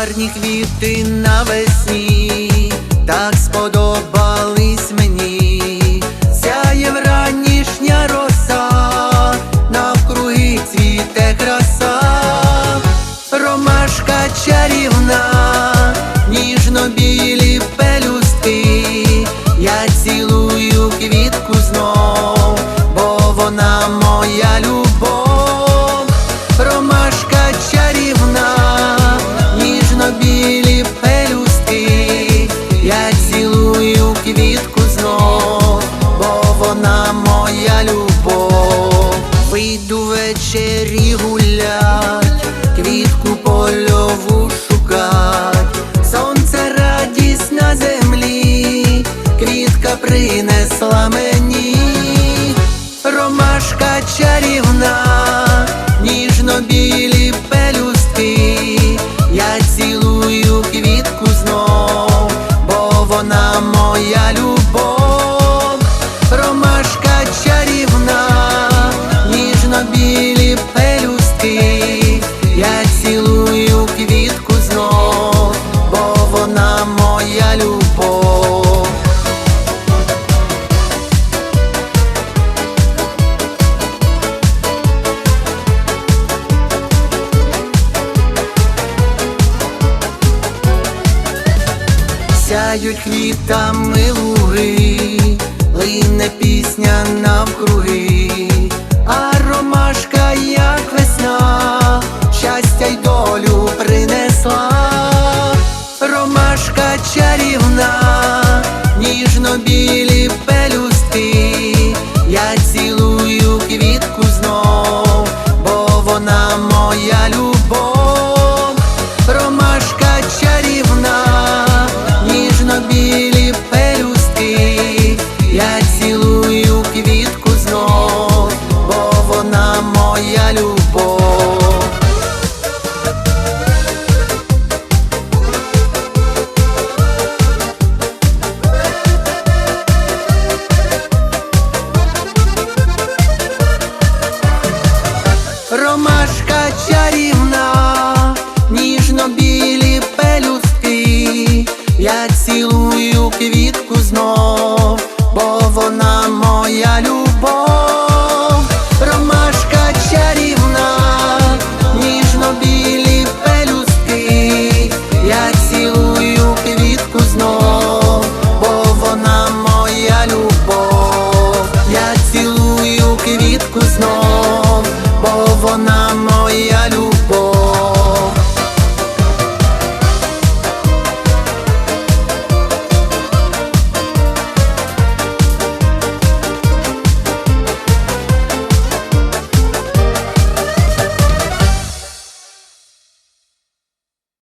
гарні квіти навесні, так сподобались мені, сяє вранішня роса, навкруги цвіте краса, ромашка чарівна, ніжно білі пелюсти, я цілую квітку знов. гулять, квітку польову шукать, сонце радість на землі, квітка принесла мені, ромашка чарівна, ніжно білі пелюстки, я цілую квітку знов, бо вона моя любов. Сяють квітами луги, лине пісня навкруги, ромашка чарівна, ніжно білі пелюстки, я цілую квітку знов, бо вона моя любов, ромашка чарівна, ніжно білі пелюстки, я цілую квітку знов, бо вона моя любов, я цілую квітку знов.